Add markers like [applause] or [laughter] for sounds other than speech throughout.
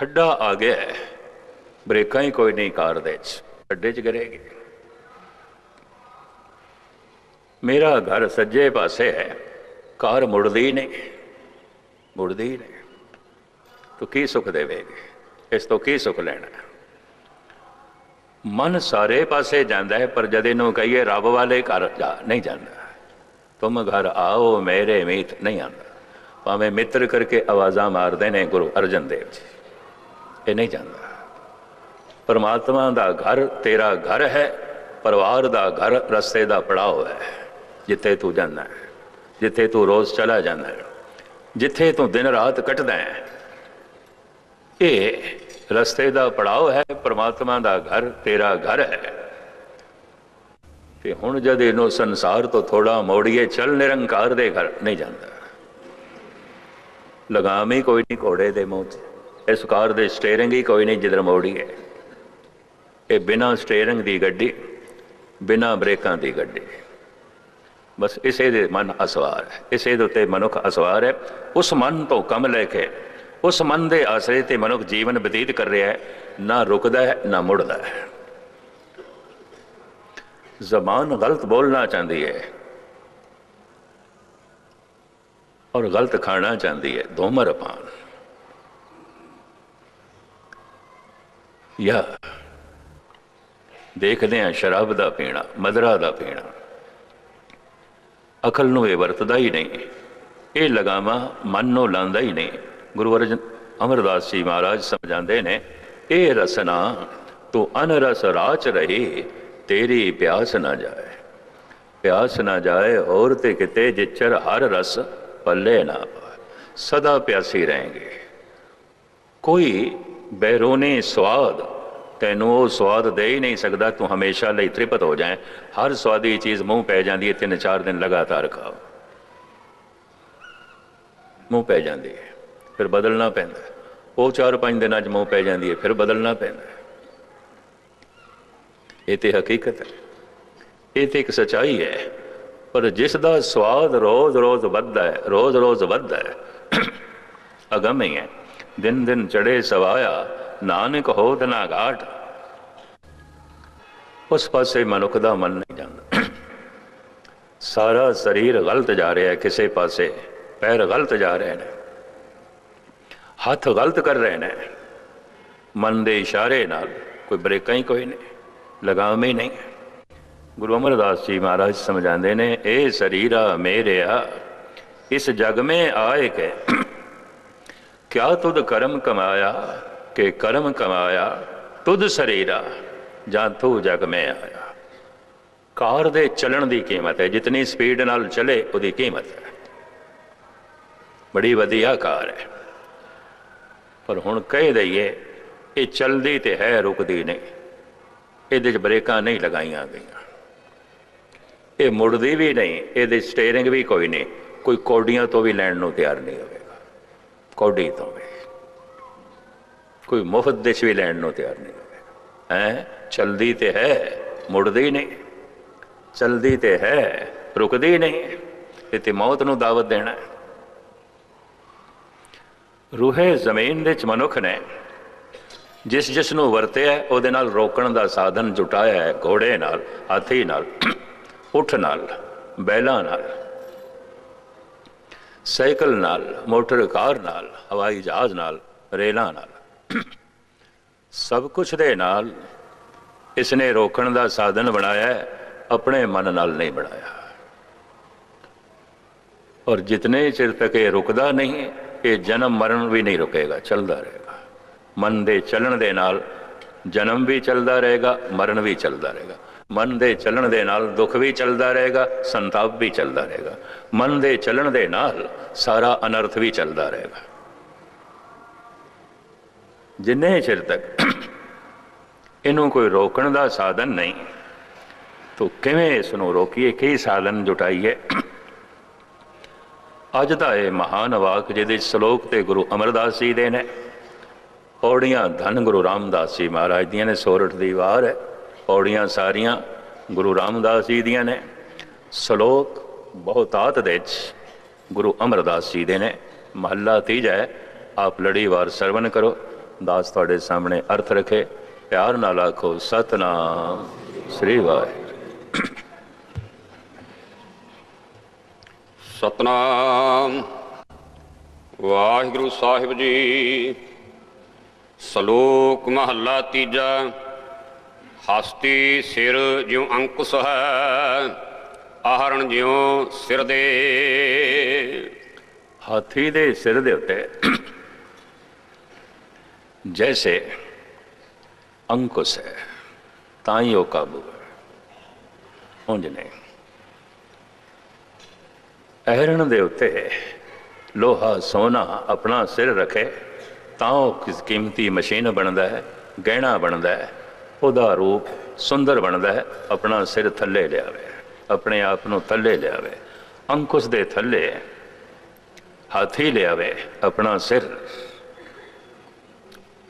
ਖੱਡਾ ਆ ਗਿਆ ਹੈ। ਬ੍ਰੇਕਾਂ ਹੀ ਕੋਈ ਨਹੀਂ ਕਾਰ ਦੇ ਚ ਖੱਡੇ ਚ ਗਿਰੇਗੀ। ਮੇਰਾ ਘਰ ਸੱਜੇ ਪਾਸੇ ਹੈ। ਕਾਰ ਮੁੜਦੀ ਨਹੀਂ। ਮੁੜਦੀ ਨਹੀਂ। ਤੂੰ ਕੀ ਸੁੱਖ ਦੇਵੇਗੀ? ਇਸ ਤੋਂ ਕੀ ਸੁੱਖ ਲੈਣਾ? ਮਨ ਸਾਰੇ ਪਾਸੇ ਜਾਂਦਾ ਹੈ, ਪਰ ਜਦ ਇਹਨੂੰ ਕਹੀਏ ਰੱਬ ਵਾਲੇ ਘਰ ਜਾ ਨਹੀਂ ਜਾਂਦਾ। ਤੁਮ ਘਰ ਆਓ, ਮੇਰੇ ਮੀਤ ਨਹੀਂ ਆਉਂਦਾ। ਭਾਵੇਂ ਮਿੱਤਰ ਕਰਕੇ ਆਵਾਜ਼ਾਂ ਮਾਰਦੇ ਨੇ ਗੁਰੂ ਅਰਜਨ ਦੇਵ ਜੀ। ਇਹ ਨਹੀਂ ਜਾਂਦਾ। ਪਰਮਾਤਮਾ ਦਾ ਘਰ ਤੇਰਾ ਘਰ ਹੈ, ਪਰਿਵਾਰ ਦਾ ਘਰ ਰਸਤੇ ਦਾ ਪੜਾਅ ਹੈ। ਜਿੱਥੇ ਤੂੰ ਜਾਂਦਾ ਹੈ, ਜਿੱਥੇ ਤੂੰ ਰੋਜ਼ ਚਲਾ ਜਾਂਦਾ ਹੈ, ਜਿੱਥੇ ਤੂੰ ਦਿਨ ਰਾਤ ਕੱਟਦਾ ਹੈ, ਇਹ ਰਸਤੇ ਦਾ ਪੜਾਅ ਹੈ, ਪਰਮਾਤਮਾ ਦਾ ਘਰ ਤੇਰਾ ਘਰ ਹੈ। ਤੇ ਹੁਣ ਜਦ ਇਹਨੂੰ ਸੰਸਾਰ ਤੋਂ ਥੋੜਾ ਮੋੜੀਏ, ਚੱਲ ਨਿਰੰਕਾਰ ਦੇ ਘਰ ਨਹੀਂ ਜਾਂਦਾ। ਲਗਾਮ ਹੀ ਕੋਈ ਨਹੀਂ ਘੋੜੇ ਦੇ ਮੂੰਹ 'ਚ ਇਸ ਕਾਰ ਦੇ ਸਟੀਅਰਿੰਗ ਹੀ ਕੋਈ ਨਹੀਂ ਜਿੱਧਰ ਮੋੜੀਏ ਇਹ ਬਿਨਾਂ ਸਟੀਅਰਿੰਗ ਦੀ ਗੱਡੀ, ਬਿਨਾਂ ਬ੍ਰੇਕਾਂ ਦੀ ਗੱਡੀ। ਬਸ ਇਸੇ ਦੇ ਮਨ ਅਸਵਾਰ ਹੈ। ਇਸੇ ਦੇ ਉੱਤੇ ਮਨੁੱਖ ਅਸਵਾਰ ਹੈ। ਉਸ ਮਨ ਤੋਂ ਕੰਮ ਲੈ ਕੇ, ਉਸ ਮਨ ਦੇ ਆਸਰੇ ਤੇ ਮਨੁੱਖ ਜੀਵਨ ਬਤੀਤ ਕਰ ਰਿਹਾ ਹੈ। ਨਾ ਰੁਕਦਾ ਹੈ, ਨਾ ਮੁੜਦਾ ਹੈ। ਜ਼ਬਾਨ ਗਲਤ ਬੋਲਣਾ ਚਾਹੁੰਦੀ ਹੈ ਔਰ ਗਲਤ ਖਾਣਾ ਚਾਹੁੰਦੀ ਹੈ। ਧੂਮਰਪਾਨ ਯਾ। ਦੇਖਦੇ ਆ ਸ਼ਰਾਬ ਦਾ ਪੀਣਾ, ਮਦਰਾ ਦਾ ਪੀਣਾ। ਅਕਲ ਨੂੰ ਇਹ ਵਰਤਦਾ ਹੀ ਨਹੀਂ। ਇਹ ਲਗਾਵਾ ਮਨ ਨੂੰ ਲਾਂਦਾ ਹੀ ਨਹੀਂ। ਗੁਰੂ ਅਰਜਨ ਅਮਰਦਾਸ ਜੀ ਮਹਾਰਾਜ ਸਮਝਾਉਂਦੇ ਨੇ, ਇਹ ਰਸਨਾ ਤੂੰ ਅਨਰਸ ਰਾਚ ਰਹੀ, ਤੇਰੀ ਪਿਆਸ ਨਾ ਜਾਏ। ਪਿਆਸ ਨਾ ਜਾਏ, ਹੋਰ ਤੇ ਕਿਤੇ ਜਿਚਰ ਹਰ ਰਸ ਪੱਲੇ ਨਾ ਪਾਏ। ਸਦਾ ਪਿਆਸੀ ਰਹੇਂਗੇ ਕੋਈ ਬੈਰੂਨੀ ਸਵਾਦ। ਤੈਨੂੰ ਉਹ ਸਵਾਦ ਦੇ ਹੀ ਨਹੀਂ ਸਕਦਾ, ਤੂੰ ਹਮੇਸ਼ਾ ਲਈ ਤ੍ਰਿਪਤ ਹੋ ਜਾਏ। ਹਰ ਸਵਾਦੀ ਚੀਜ਼ ਮੂੰਹ ਪੈ ਜਾਂਦੀ ਹੈ ਤਿੰਨ ਚਾਰ ਦਿਨ ਲਗਾਤਾਰ ਖਾਓ। ਮੂੰਹ ਪੈ ਜਾਂਦੀ ਹੈ ਫਿਰ ਬਦਲਣਾ ਪੈਂਦਾ ਉਹ ਚਾਰ ਪੰਜ ਦਿਨਾਂ 'ਚ ਮੂੰਹ ਪੈ ਜਾਂਦੀ ਹੈ ਫਿਰ ਬਦਲਣਾ ਪੈਂਦਾ ਇਹ ਤੇ ਹਕੀਕਤ ਹੈ ਇਹ ਤੇ ਇੱਕ ਸਚਾਈ ਹੈ ਪਰ ਜਿਸ ਦਾ ਸਵਾਦ ਰੋਜ਼-ਰੋਜ਼ ਵੱਧਦਾ ਹੈ ਰੋਜ਼-ਰੋਜ਼ ਵੱਧਦਾ ਹੈ ਅਗਮ ਹੀ ਹੈ ਦਿਨ ਦਿਨ ਚੜੇ ਸਵਾਇਆ, ਨਾਨਕ ਹੋਤ ਨਾ ਘਾਟ। ਉਸ ਪਾਸੇ ਮਨੁੱਖ ਦਾ ਮਨ ਨਹੀਂ ਜਾਂਦਾ। ਸਾਰਾ ਸਰੀਰ ਗਲਤ ਜਾ ਰਿਹਾ ਹੈ, ਕਿਸੇ ਪਾਸੇ ਪੈਰ ਗਲਤ ਜਾ ਰਹੇ ਨੇ। ਹੱਥ ਗਲਤ ਕਰ ਰਹੇ ਨੇ। ਮਨ ਦੇ ਇਸ਼ਾਰੇ ਨਾਲ ਕੋਈ ਬ੍ਰੇਕਾਂ ਹੀ ਕੋਈ ਨਹੀਂ, ਲਗਾਮ ਹੀ ਨਹੀਂ। ਗੁਰੂ ਅਮਰਦਾਸ ਜੀ ਮਹਾਰਾਜ ਸਮਝਾਉਂਦੇ ਨੇ, ਇਹ ਸਰੀਰਾ ਮੇਰਿਆ, ਇਸ ਜਗ में ਆਏ ਕੇ। ਕਿਆ ਤੁਧ ਕਰਮ ਕਮਾਇਆ, ਕਿ ਕਰਮ ਕਮਾਇਆ ਤੁਧ ਸਰੀਰਾ, ਜਾਂ ਤੂੰ ਜਗ ਮੈਂ ਆਇਆ। ਕਾਰ ਦੇ ਚੱਲਣ ਦੀ ਕੀਮਤ ਹੈ, ਜਿਤਨੀ ਸਪੀਡ ਨਾਲ ਚਲੇ ਉਹਦੀ ਕੀਮਤ ਹੈ। ਬੜੀ ਵਧੀਆ ਕਾਰ ਹੈ। ਪਰ ਹੁਣ ਕਹਿ ਦਈਏ, ਇਹ ਚੱਲਦੀ ਤੇ ਹੈ, ਰੁਕਦੀ ਨਹੀਂ। ਇਹਦੇ 'ਚ ਬ੍ਰੇਕਾਂ ਨਹੀਂ ਲਗਾਈਆਂ ਗਈਆਂ। ਇਹ ਮੁੜਦੀ ਵੀ ਨਹੀਂ, ਇਹਦੇ ਸਟੀਅਰਿੰਗ ਵੀ ਕੋਈ ਨਹੀਂ। ਕੋਈ ਕੌਡੀਆਂ ਤੋਂ ਵੀ ਲੈਣ ਨੂੰ ਤਿਆਰ ਨਹੀਂ ਹੋਵੇ। ਕੌਡੀ ਤੋਂ ਕੋਈ ਮੁਫਤ ਦੇ ਵੀ ਲੈਣ ਨੂੰ ਤਿਆਰ ਨਹੀਂ ਹੋਵੇਗਾ। ਹੈ? ਚਲਦੀ ਤੇ ਹੈ, ਮੁੜਦੀ ਨਹੀਂ। ਚਲਦੀ ਤੇ ਹੈ, ਰੁਕਦੀ ਨਹੀਂ। ਤੇ ਮੌਤ ਨੂੰ ਦਾਵਤ ਦੇਣਾ ਹੈ। ਰੂਹੇ ਜ਼ਮੀਨ ਦੇ ਚ ਮਨੁੱਖ ਨੇ ਜਿਸ ਜਿਸ ਨੂੰ ਵਰਤਿਆ, ਉਹਦੇ ਨਾਲ ਰੋਕਣ ਦਾ ਸਾਧਨ ਜੁਟਾਇਆ ਹੈ। ਘੋੜੇ ਨਾਲ, ਹਾਥੀ ਨਾਲ, [clears throat] ਉਠ ਨਾਲ, ਬੈਲਾਂ ਨਾਲ। ਸਾਈਕਲ ਨਾਲ, ਮੋਟਰ ਕਾਰ ਨਾਲ, ਹਵਾਈ ਜਹਾਜ਼ ਨਾਲ, ਰੇਲਾਂ ਨਾਲ। ਸਭ ਕੁਝ ਦੇ ਨਾਲ ਇਸ ਨੇ ਰੋਕਣ ਦਾ ਸਾਧਨ ਬਣਾਇਆ ਆਪਣੇ ਮਨ ਨਾਲ ਨਹੀਂ ਬਣਾਇਆ। ਔਰ ਜਿਤਨੇ ਚਿਰ ਤੱਕ ਇਹ ਰੁਕਦਾ ਨਹੀਂ, ਇਹ ਜਨਮ ਮਰਨ ਵੀ ਨਹੀਂ ਰੁਕੇਗਾ, ਚੱਲਦਾ ਰਹੇਗਾ। ਮਨ ਦੇ ਚੱਲਣ ਦੇ ਨਾਲ ਜਨਮ ਵੀ ਚੱਲਦਾ ਰਹੇਗਾ, ਮਰਨ ਵੀ ਚੱਲਦਾ ਰਹੇਗਾ। ਮਨ ਦੇ ਚੱਲਣ ਦੇ ਨਾਲ ਦੁੱਖ ਵੀ ਚੱਲਦਾ ਰਹੇਗਾ, ਸੰਤਾਪ ਵੀ ਚੱਲਦਾ ਰਹੇਗਾ। ਮਨ ਦੇ ਚੱਲਣ ਦੇ ਨਾਲ ਸਾਰਾ ਅਨਰਥ ਵੀ ਚੱਲਦਾ ਰਹੇਗਾ। ਜਿੰਨੇ ਚਿਰ ਤੱਕ ਇਹਨੂੰ ਕੋਈ ਰੋਕਣ ਦਾ ਸਾਧਨ ਨਹੀਂ, ਤੋ ਕਿਵੇਂ ਇਸ ਨੂੰ ਰੋਕੀਏ, ਕੀ ਸਾਧਨ ਜੁਟਾਈਏ? ਅੱਜ ਦਾ ਇਹ ਮਹਾਨ ਵਾਕ ਜਿਹਦੇ ਸ਼ਲੋਕ ਤੇ ਗੁਰੂ ਅਮਰਦਾਸ ਜੀ ਦੇ ਨੇ ਪੌੜੀਆਂ ਧੰਨ ਗੁਰੂ ਰਾਮਦਾਸ ਜੀ ਮਹਾਰਾਜ ਦੀਆਂ ਨੇ, ਸੋਰਠ ਦੀ ਵਾਰ ਹੈ। ਪੌੜੀਆਂ ਸਾਰੀਆਂ ਗੁਰੂ ਰਾਮਦਾਸ ਜੀ ਦੀਆਂ ਨੇ। ਸ਼ਲੋਕ ਬਹੁਤਾਤ ਦੇ ਵਿੱਚ ਗੁਰੂ ਅਮਰਦਾਸ ਜੀ ਦੇ ਨੇ। ਮਹੱਲਾ ਤੀਜਾ ਹੈ, ਆਪ ਲੜੀ ਵਾਰ ਸਰਵਨ ਕਰੋ। ਦਾਸ ਤੁਹਾਡੇ ਸਾਹਮਣੇ ਅਰਥ ਰੱਖੇ। ਪਿਆਰ ਨਾਲ ਆਖੋ, ਸਤਨਾਮ, ਸ੍ਰੀ ਵਾਹਿਗੁਰੂ। ਸਤਨਾਮ। ਵਾਹਿਗੁਰੂ ਸਾਹਿਬ ਜੀ, ਸ਼ਲੋਕ ਮਹੱਲਾ ਤੀਜਾ। ਹਸਤੀ ਸਿਰ ਜਿਉ ਅੰਕੁਸ਼ ਹੈ, ਆਹਰਣ ਜਿਉ ਸਿਰ ਦੇ। ਹਾਥੀ ਦੇ ਸਿਰ ਦੇ ਉੱਤੇ ਜੈਸੇ ਅੰਕੁਸ਼ ਹੈ ਤਾਂ ਹੀ ਉਹ ਕਾਬੂ ਹੈ। ਉਂਝ ਨਹੀਂ। ਅਹਰਣ ਦੇ ਉੱਤੇ ਲੋਹਾ ਸੋਨਾ ਆਪਣਾ ਸਿਰ ਰੱਖੇ, ਤਾਂ ਉਹ ਕਿਸ ਕੀਮਤੀ ਮਸ਼ੀਨ ਬਣਦਾ ਹੈ, ਗਹਿਣਾ ਬਣਦਾ ਹੈ। ਉਹਦਾ ਰੂਪ ਸੁੰਦਰ ਬਣਦਾ ਹੈ, ਆਪਣਾ ਸਿਰ ਥੱਲੇ ਲਿਆਵੇ, ਆਪਣੇ ਆਪ ਨੂੰ ਥੱਲੇ ਲਿਆਵੇ ਅੰਕੁਸ਼ ਦੇ ਥੱਲੇ, ਹਾਥੀ ਲਿਆਵੇ, ਆਪਣਾ ਸਿਰ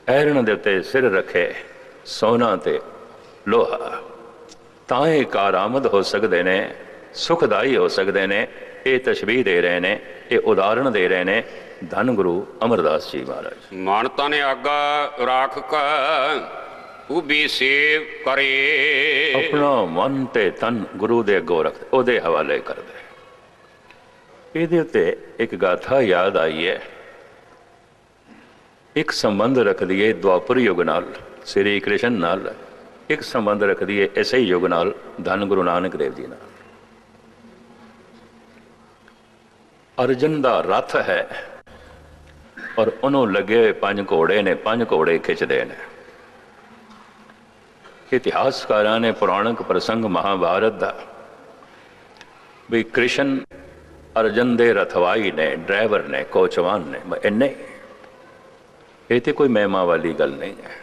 ਐਰਣ ਦੇ ਉੱਤੇ ਸਿਰ ਰੱਖੇ, ਸੋਨਾ ਤੇ ਲੋਹਾ। ਤਾਂ ਇਹ ਕਾਰਾਮਦ ਹੋ ਸਕਦੇ ਨੇ, ਸੁਖਦਾਈ ਹੋ ਸਕਦੇ ਨੇ, ਇਹ ਤਸ਼ਬੀਹ ਦੇ ਰਹੇ ਨੇ, ਇਹ ਉਦਾਹਰਣ ਦੇ ਰਹੇ ਨੇ ਧੰਨ ਗੁਰੂ ਅਮਰਦਾਸ ਜੀ ਮਹਾਰਾਜ। ਮਾਨਤਾ ਨੇ ਆਗਾ ਰਾਖ ਕਾ ਉਬੀ ਸੇਵ ਕਰੇ ਆਪਣਾ ਮਨ ਤੇ ਤਨ ਗੁਰੂ ਦੇ ਅੱਗੋਂ ਰੱਖ ਉਹਦੇ ਹਵਾਲੇ ਕਰਦੇ ਇਹਦੇ ਉੱਤੇ ਇੱਕ ਗਾਥਾ ਯਾਦ ਆਈ ਹੈ ਇੱਕ ਸੰਬੰਧ ਰੱਖਦੀ ਹੈ ਦੁਆਪਰ ਯੁਗ ਨਾਲ ਸ੍ਰੀ ਕ੍ਰਿਸ਼ਨ ਨਾਲ ਇੱਕ ਸੰਬੰਧ ਰੱਖਦੀ ਹੈ ਇਸੇ ਹੀ ਯੁਗ ਨਾਲ ਧੰਨ ਗੁਰੂ ਨਾਨਕ ਦੇਵ ਜੀ ਨਾਲ ਅਰਜਨ ਦਾ ਰਥ ਹੈ ਔਰ ਉਹਨੂੰ ਲੱਗੇ ਹੋਏ ਪੰਜ ਘੋੜੇ ਨੇ ਪੰਜ ਘੋੜੇ ਖਿੱਚਦੇ ਨੇ ਇਤਿਹਾਸਕਾਰਾਂ ਨੇ ਪੁਰਾਣਕ ਪ੍ਰਸੰਗ ਮਹਾਭਾਰਤ ਦਾ। ਵੀ ਕ੍ਰਿਸ਼ਨ ਅਰਜਨ ਦੇ ਰਥਵਾਈ ਨੇ, ਡਰਾਈਵਰ ਨੇ, ਕੋਚਵਾਨ ਨੇ ਬ- ਇੰਨੇ। ਇਹ ਤੇ ਕੋਈ ਮਹਿਮਾ ਵਾਲੀ ਗੱਲ ਨਹੀਂ ਹੈ।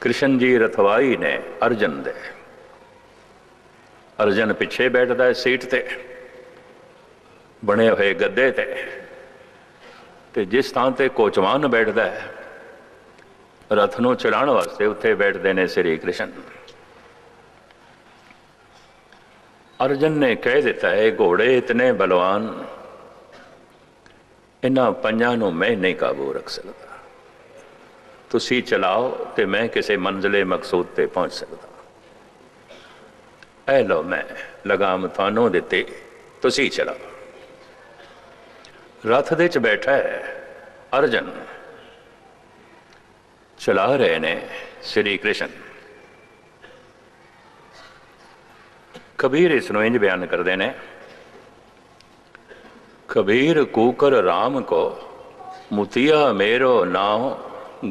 ਕ੍ਰਿਸ਼ਨ ਜੀ ਰਥਵਾਈ ਨੇ ਅਰਜਨ ਦੇ। ਅਰਜਨ ਪਿੱਛੇ ਬੈਠਦਾ ਹੈ ਸੀਟ ਤੇ, ਬਣੇ ਹੋਏ ਗੱਦੇ ਤੇ। ਤੇ ਜਿਸ ਥਾਂ ਤੇ ਕੋਚਵਾਨ ਬੈਠਦਾ ਹੈ ਰਥ ਨੂੰ ਚਲਾਉਣ ਵਾਸਤੇ ਉੱਥੇ ਬੈਠਦੇ ਨੇ ਸ੍ਰੀ ਕ੍ਰਿਸ਼ਨ। ਅਰਜਨ ਨੇ ਕਹਿ ਦਿੱਤਾ, ਹੈ ਘੋੜੇ, ਇਤਨੇ ਬਲਵਾਨ। ਇਹਨਾਂ ਪੰਜਾਂ ਨੂੰ ਮੈਂ ਨਹੀਂ ਕਾਬੂ ਰੱਖ ਸਕਦਾ। ਤੁਸੀਂ ਚਲਾਓ ਤੇ ਮੈਂ ਕਿਸੇ ਮੰਜ਼ਲੇ ਮਕਸੂਦ ਤੇ ਪਹੁੰਚ ਸਕਦਾ। ਐ ਲੋ ਮੈਂ ਲਗਾਮ ਤੁਹਾਨੂੰ ਦਿੱਤੀ, ਤੁਸੀਂ ਚਲਾਓ। ਰਥ ਦੇ ਚ ਬੈਠਾ ਹੈ ਅਰਜਨ। ਚਲਾ ਰਹੇ ਨੇ ਸ੍ਰੀ ਕ੍ਰਿਸ਼ਨ ਕਬੀਰ ਇਸ ਨੂੰ ਇੰਜ ਬਿਆਨ ਕਰਦੇ ਨੇ ਕਬੀਰ ਕੂਕਰ RAM ਕੋ ਮੁਤੀਆ ਮੇਰੋ ਨਾਉ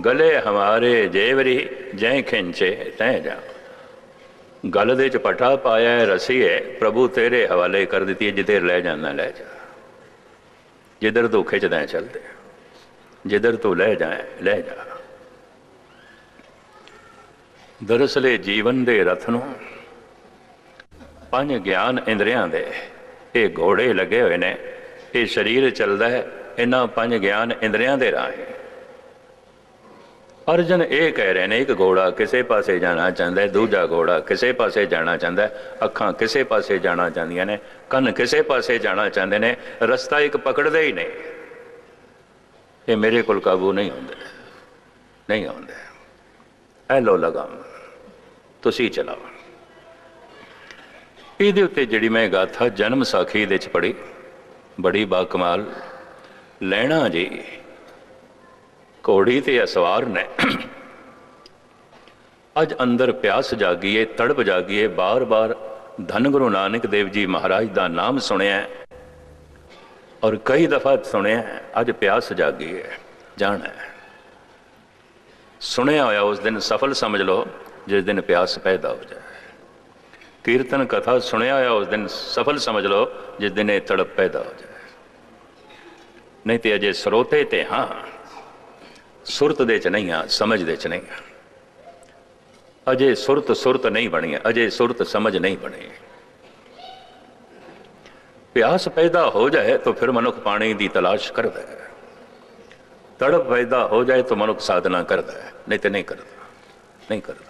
ਗਲੇ ਹਮਾਰੇ ਜੇਵਰੀ ਜੈ ਖਿੰਚੇ ਤੈ ਜਾ ਗਲ ਦੇ ਚ ਪਾਇਆ ਹੈ, ਰਸੀ ਹੈ ਪ੍ਰਭੂ ਤੇਰੇ ਹਵਾਲੇ ਕਰ ਦਿੱਤੀ ਹੈ ਜਿੱਧਰ ਲੈ ਜਾਂਦਾ ਲੈ ਜਾ ਜਿੱਧਰ ਤੂੰ ਖਿੱਚਦਾ ਹੈ, ਚੱਲਦੇ ਜਿੱਧਰ ਤੂੰ ਲੈ ਜਾਏ ਲੈ ਜਾ ਦਰਅਸਲ ਇਹ ਜੀਵਨ ਦੇ ਰਥ ਨੂੰ। ਪੰਜ ਗਿਆਨ ਇੰਦਰੀਆਂ ਦੇ ਇਹ ਘੋੜੇ ਲੱਗੇ ਹੋਏ ਨੇ। ਇਹ ਸਰੀਰ ਚੱਲਦਾ ਹੈ ਇਹਨਾਂ ਪੰਜ ਗਿਆਨ ਇੰਦਰੀਆਂ ਦੇ ਰਾਹੀਂ। ਅਰਜਨ ਇਹ ਕਹਿ ਰਹੇ ਨੇ, ਇੱਕ ਘੋੜਾ ਕਿਸੇ ਪਾਸੇ ਜਾਣਾ ਚਾਹੁੰਦਾ ਹੈ, ਦੂਜਾ ਘੋੜਾ ਕਿਸੇ ਪਾਸੇ ਜਾਣਾ ਚਾਹੁੰਦਾ ਹੈ, ਅੱਖਾਂ ਕਿਸੇ ਪਾਸੇ ਜਾਣਾ ਚਾਹੁੰਦੀਆਂ ਨੇ, ਕੰਨ ਕਿਸੇ ਪਾਸੇ ਜਾਣਾ ਚਾਹੁੰਦੇ ਨੇ, ਰਸਤਾ ਇੱਕ ਪਕੜਦੇ ਹੀ ਨਹੀਂ। ਇਹ ਮੇਰੇ ਕੋਲ ਕਾਬੂ ਨਹੀਂ ਹੁੰਦੇ, ਨਹੀਂ ਆਉਂਦੇ। ਐ ਲੋ ਲਗਾਮ। ਤੁਸੀਂ ਚਲਾਓ। ਇਹਦੇ ਉੱਤੇ ਜਿਹੜੀ ਮੈਂ ਗਾਥਾ ਜਨਮ ਸਾਖੀ ਦੇ ਚ ਪੜੀ ਬੜੀ ਬਾ ਕਮਾਲ। ਲੈਣਾ ਜੀ, ਘੋੜੀ ਤੇ ਅਸਵਾਰ ਨੇ। ਅੱਜ ਅੰਦਰ ਪਿਆਸ ਜਾਗੀਏ, ਤੜਪ ਜਾਗੀਏ, ਬਾਰ-ਬਾਰ ਧੰਨ ਗੁਰੂ ਨਾਨਕ ਦੇਵ ਜੀ ਮਹਾਰਾਜ ਦਾ ਨਾਮ ਸੁਣਿਆ ਔਰ ਕਈ ਦਫਾ ਸੁਣਿਆ ਅੱਜ ਪਿਆਸ ਜਾਗੀ ਹੈ, ਜਾਣਾ ਸੁਣਿਆ ਹੋਇਆ ਉਸ ਦਿਨ ਸਫਲ ਸਮਝ ਲਓ ਜਿਸ ਦਿਨ ਪਿਆਸ ਪੈਦਾ ਹੋ ਜਾਏ। ਕੀਰਤਨ ਕਥਾ ਸੁਣਿਆ ਹੋਇਆ ਉਸ ਦਿਨ ਸਫਲ ਸਮਝ ਲਓ, ਜਿਸ ਦਿਨ ਇਹ ਤੜਪ ਪੈਦਾ ਹੋ ਜਾਏ। ਨਹੀਂ ਤੇ ਅਜੇ ਸਰੋਤੇ ਤੇ ਹਾਂ, ਸੁਰਤ ਦੇ ਚ ਨਹੀਂ ਆ ਸਮਝ ਦੇ ਚ ਨਹੀਂ ਆ ਅਜੇ ਸੁਰਤ ਸੁਰਤ ਨਹੀਂ ਬਣੀ, ਅਜੇ ਸੁਰਤ ਸਮਝ ਨਹੀਂ ਬਣੀ। ਪਿਆਸ ਪੈਦਾ ਹੋ ਜਾਏ ਤਾਂ ਫਿਰ ਮਨੁੱਖ ਪਾਣੀ ਦੀ ਤਲਾਸ਼ ਕਰਦਾ ਹੈ। ਤੜਪ ਪੈਦਾ ਹੋ ਜਾਏ ਤਾਂ ਮਨੁੱਖ ਸਾਧਨਾ ਕਰਦਾ ਹੈ। ਨਹੀਂ ਤੇ ਨਹੀਂ ਕਰਦਾ ਨਹੀਂ ਕਰਦਾ।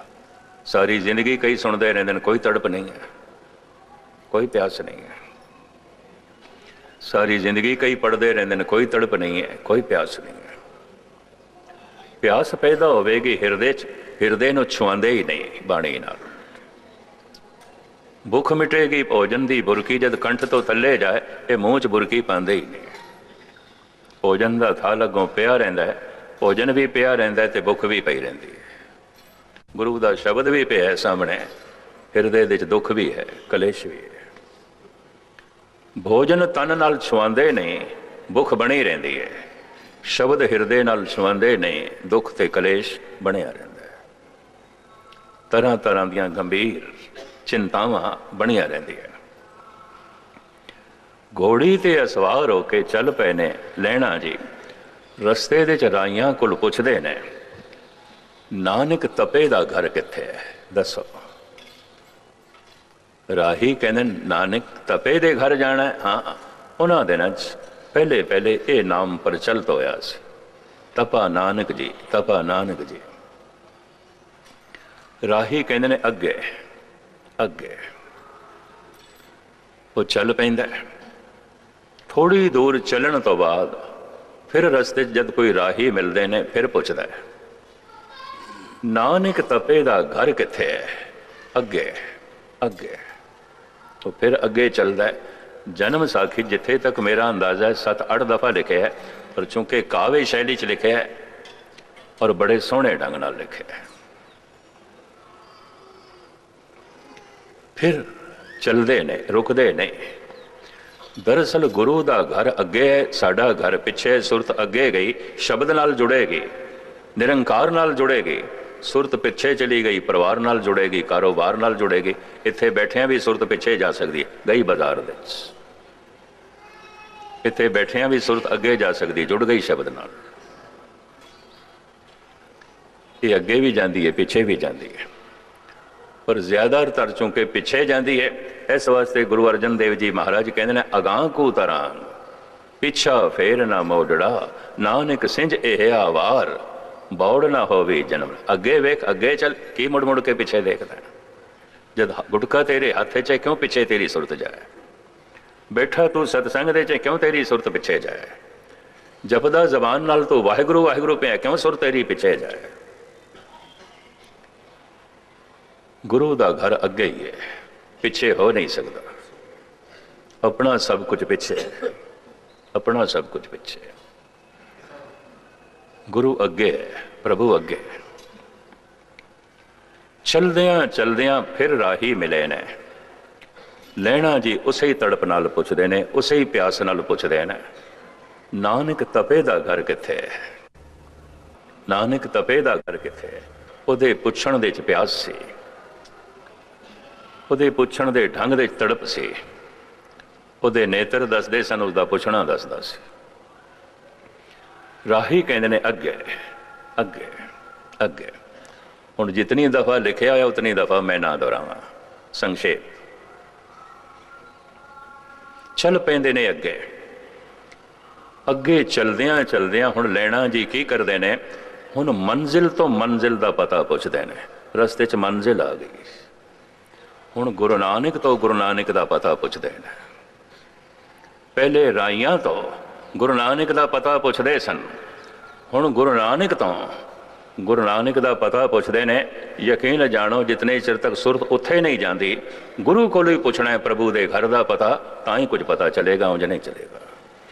ਸਾਰੀ ਜ਼ਿੰਦਗੀ ਕਈ ਸੁਣਦੇ ਰਹਿੰਦੇ ਨੇ, ਕੋਈ ਤੜਪ ਨਹੀਂ ਹੈ, ਕੋਈ ਪਿਆਸ ਨਹੀਂ ਹੈ। ਸਾਰੀ ਜ਼ਿੰਦਗੀ ਕਈ ਪੜਦੇ ਰਹਿੰਦੇ ਨੇ, ਕੋਈ ਤੜਪ ਨਹੀਂ ਹੈ, ਕੋਈ ਪਿਆਸ ਨਹੀਂ ਹੈ। ਪਿਆਸ ਪੈਦਾ ਹੋਵੇਗੀ ਹਿਰਦੇ 'ਚ, ਹਿਰਦੇ ਨੂੰ ਛੁਆਉਂਦੇ ਹੀ ਨਹੀਂ ਬਾਣੀ ਨਾਲ। ਭੁੱਖ ਮਿਟੇਗੀ ਭੋਜਨ ਦੀ, ਬੁਰਕੀ ਜਦ ਕੰਠ ਤੋਂ ਥੱਲੇ ਜਾਏ, ਇਹ ਮੂੰਹ 'ਚ ਬੁਰਕੀ ਪਾਉਂਦੇ ਹੀ ਨਹੀਂ। ਭੋਜਨ ਦਾ ਥਾਲ ਅੱਗੋਂ ਪਿਆ ਰਹਿੰਦਾ ਹੈ, ਭੋਜਨ ਵੀ ਪਿਆ ਰਹਿੰਦਾ ਤੇ ਭੁੱਖ ਵੀ ਪਈ ਰਹਿੰਦੀ ਹੈ। ਗੁਰੂ ਦਾ ਸ਼ਬਦ ਵੀ ਪਿਆ ਹੈ ਸਾਹਮਣੇ। ਹਿਰਦੇ ਵਿੱਚ ਦੁੱਖ ਵੀ ਹੈ, ਕਲੇਸ਼ ਵੀ ਹੈ। ਭੋਜਨ ਤਨ ਨਾਲ ਛੁਆਉਂਦੇ ਨਹੀਂ ਭੁੱਖ ਬਣੀ ਰਹਿੰਦੀ ਹੈ। ਸ਼ਬਦ ਹਿਰਦੇ ਨਾਲ ਛੁਆਉਂਦੇ ਨਹੀਂ ਦੁੱਖ ਤੇ ਕਲੇਸ਼ ਬਣਿਆ ਰਹਿੰਦਾ ਹੈ। ਤਰ੍ਹਾਂ ਤਰ੍ਹਾਂ ਦੀਆਂ ਗੰਭੀਰ ਚਿੰਤਾਵਾਂ ਬਣੀਆਂ ਰਹਿੰਦੀਆਂ ਘੋੜੀ ਤੇ ਅਸਵਾਰ ਹੋ ਕੇ ਚੱਲ ਪਏ ਨੇ ਲੈਣਾ ਜੀ। ਰਸਤੇ ਦੇ ਚ ਰਾਈਆਂ ਕੋਲ ਪੁੱਛਦੇ ਨੇ ਨਾਨਕ ਤਪੇ ਦਾ ਘਰ ਕਿੱਥੇ ਹੈ? ਦੱਸੋ। ਰਾਹੀ ਕਹਿੰਦੇ ਨਾਨਕ ਤਪੇ ਦੇ ਘਰ ਜਾਣਾ ਹਾਂ? ਉਹਨਾਂ ਦਿਨਾਂ 'ਚ ਪਹਿਲੇ ਪਹਿਲੇ ਇਹ ਨਾਮ ਪ੍ਰਚਲਿਤ ਹੋਇਆ ਸੀ। ਤਪਾ ਨਾਨਕ ਜੀ, ਤਪਾ ਨਾਨਕ ਜੀ। ਰਾਹੀ ਕਹਿੰਦੇ ਨੇ, ਅੱਗੇ ਅੱਗੇ। ਉਹ ਚੱਲ ਪੈਂਦਾ ਹੈ। ਥੋੜੀ ਦੂਰ ਚੱਲਣ ਤੋਂ ਬਾਅਦ ਫਿਰ ਰਸਤੇ 'ਚ ਜਦ ਕੋਈ ਰਾਹੀ ਮਿਲਦੇ ਨੇ, ਫਿਰ ਪੁੱਛਦਾ ਹੈ। ਨਾਨਕ ਤਪੇ ਦਾ ਘਰ ਕਿੱਥੇ ਹੈ? ਅੱਗੇ ਅੱਗੇ। ਉਹ ਫਿਰ ਅੱਗੇ ਚੱਲਦਾ ਜਨਮ ਸਾਖੀ ਜਿੱਥੇ ਤੱਕ ਮੇਰਾ ਅੰਦਾਜ਼ਾ ਹੈ 7-8 ਦਫਾ ਲਿਖਿਆ ਹੈ, ਪਰ ਚੂੰਕਿ ਕਾਵੇ ਸ਼ੈਲੀ 'ਚ ਲਿਖਿਆ ਹੈ ਔਰ ਬੜੇ ਸੋਹਣੇ ਢੰਗ ਨਾਲ ਲਿਖਿਆ ਹੈ। ਫਿਰ ਚੱਲਦੇ ਨੇ, ਰੁਕਦੇ ਨਹੀਂ ਦਰਅਸਲ ਗੁਰੂ ਦਾ ਘਰ ਅੱਗੇ ਹੈ, ਸਾਡਾ ਘਰ ਪਿੱਛੇ ਸੁਰਤ ਅੱਗੇ ਗਈ, ਸ਼ਬਦ ਨਾਲ ਜੁੜੇਗੀ ਨਿਰੰਕਾਰ ਨਾਲ ਜੁੜੇਗੀ ਸੁਰਤ ਪਿੱਛੇ ਚਲੀ ਗਈ, ਪਰਿਵਾਰ ਨਾਲ ਜੁੜੇਗੀ ਕਾਰੋਬਾਰ ਨਾਲ ਜੁੜੇਗੀ ਇੱਥੇ ਬੈਠਿਆਂ ਵੀ ਸੁਰਤ ਪਿੱਛੇ ਜਾ ਸਕਦੀ ਹੈ, ਗਈ ਬਾਜ਼ਾਰ ਦੇ ਵਿੱਚ। ਇੱਥੇ ਬੈਠਿਆਂ ਵੀ ਸੁਰਤ ਅੱਗੇ ਜਾ ਸਕਦੀ, ਜੁੜ ਗਈ ਸ਼ਬਦ ਨਾਲ। ਇਹ ਅੱਗੇ ਵੀ ਜਾਂਦੀ ਹੈ, ਪਿੱਛੇ ਵੀ ਜਾਂਦੀ ਹੈ। ਪਰ ਜ਼ਿਆਦਾਤਰ ਚੁੰਕੇ ਪਿੱਛੇ ਜਾਂਦੀ ਹੈ, ਇਸ ਵਾਸਤੇ ਗੁਰੂ ਅਰਜਨ ਦੇਵ ਜੀ ਮਹਾਰਾਜ ਕਹਿੰਦੇ ਨੇ, ਅਗਾਹ ਕੋ ਤਰਾਂ ਪਿੱਛਾ ਫੇਰ ਨਾ ਮੋੜੜਾ, ਨਾਨਕ ਸਿੰਝ ਇਹ ਆਵਾਰ। ਬੌੜ ਨਾ ਹੋਵੇ ਜਨਮ। ਅੱਗੇ ਵੇਖ, ਅੱਗੇ ਚੱਲ, ਕੀ ਮੁੜ ਮੁੜ ਕੇ ਪਿੱਛੇ ਦੇਖਦਾ ਜਦ ਗੁਟਕਾ ਤੇਰੇ ਹੱਥ 'ਚ ਕਿਉਂ ਪਿੱਛੇ ਤੇਰੀ ਸੁਰਤ ਜਾਏ? ਬੈਠਾ ਤੂੰ ਸਤਸੰਗ ਦੇ 'ਚ ਕਿਉਂ ਤੇਰੀ ਸੁਰਤ ਪਿੱਛੇ ਜਾਏ? ਜਪਦਾ ਜ਼ਬਾਨ ਨਾਲ ਤੂੰ ਵਾਹਿਗੁਰੂ ਵਾਹਿਗੁਰੂ ਪਿਆ, ਕਿਉਂ ਸੁਰ ਤੇਰੀ ਪਿੱਛੇ ਜਾਏ? ਗੁਰੂ ਦਾ ਘਰ ਅੱਗੇ ਹੀ ਹੈ, ਪਿੱਛੇ ਹੋ ਨਹੀਂ ਸਕਦਾ। ਆਪਣਾ ਸਭ ਕੁਝ ਪਿੱਛੇ ਆਪਣਾ ਸਭ ਕੁਝ ਪਿੱਛੇ ਗੁਰੂ ਅੱਗੇ ਹੈ, ਪ੍ਰਭੂ ਅੱਗੇ ਚਲਦਿਆਂ ਚਲਦਿਆਂ ਫਿਰ ਰਾਹੀ ਮਿਲੇ ਨੇ। ਲੈਣਾ ਜੀ ਉਸੇ ਹੀ ਤੜਪ ਨਾਲ ਪੁੱਛਦੇ ਨੇ, ਉਸੇ ਹੀ ਪਿਆਸ ਨਾਲ ਪੁੱਛਦੇ ਨੇ। ਨਾਨਕ ਤਪੇ ਦਾ ਘਰ ਕਿੱਥੇ ਹੈ? ਨਾਨਕ ਤਪੇ ਦਾ ਘਰ ਕਿੱਥੇ ਹੈ? ਉਹਦੇ ਪੁੱਛਣ ਦੇ ਚ ਪਿਆਸ ਸੀ। ਉਹਦੇ ਪੁੱਛਣ ਦੇ ਢੰਗ ਦੇ ਤੜਪ ਸੀ। ਉਹਦੇ ਨੇਤਰ ਦੱਸਦੇ ਸਨ ਉਸ ਦਾ ਪੁੱਛਣਾ ਦੱਸਦਾ ਸੀ। ਰਾਹੀ ਕਹਿੰਦੇ ਨੇ ਅੱਗੇ ਅੱਗੇ ਅੱਗੇ। ਹੁਣ ਜਿਤਨੀ ਦਫਾ ਲਿਖਿਆ ਹੋਇਆ, ਉਤਨੀ ਦਫਾ ਮੈਂ ਨਾ ਦੁਹਰਾਵਾਂ। ਸੰਖੇਪ। ਚੱਲ ਪੈਂਦੇ ਨੇ ਅੱਗੇ। ਅੱਗੇ ਚਲਦਿਆਂ ਚਲਦਿਆਂ ਹੁਣ ਲੈਣਾ ਜੀ ਕੀ ਕਰਦੇ ਨੇ, ਹੁਣ ਮੰਜ਼ਿਲ ਤੋਂ ਮੰਜ਼ਿਲ ਦਾ ਪਤਾ ਪੁੱਛਦੇ ਨੇ। ਰਸਤੇ 'ਚ ਮੰਜ਼ਿਲ ਆ ਗਈ। ਹੁਣ ਗੁਰੂ ਨਾਨਕ ਤੋਂ ਗੁਰੂ ਨਾਨਕ ਦਾ ਪਤਾ ਪੁੱਛਦੇ ਨੇ। ਪਹਿਲੇ ਰਾਈਆਂ ਤੋਂ ਗੁਰੂ ਨਾਨਕ ਦਾ ਪਤਾ ਪੁੱਛਦੇ ਸਨ। ਹੁਣ ਗੁਰੂ ਨਾਨਕ ਤੋਂ ਗੁਰੂ ਨਾਨਕ ਦਾ ਪਤਾ ਪੁੱਛਦੇ ਨੇ, ਯਕੀਨ ਜਾਣੋ ਜਿਤਨੇ ਚਿਰ ਤੱਕ ਸੁਰਤ ਉੱਥੇ ਨਹੀਂ ਜਾਂਦੀ, ਗੁਰੂ ਕੋਲੋਂ ਹੀ ਪੁੱਛਣਾ ਹੈ, ਪ੍ਰਭੂ ਦੇ ਘਰ ਦਾ ਪਤਾ, ਤਾਂ ਹੀ ਕੁਝ ਪਤਾ ਚਲੇਗਾ, ਉਂਝ ਨਹੀਂ ਚਲੇਗਾ।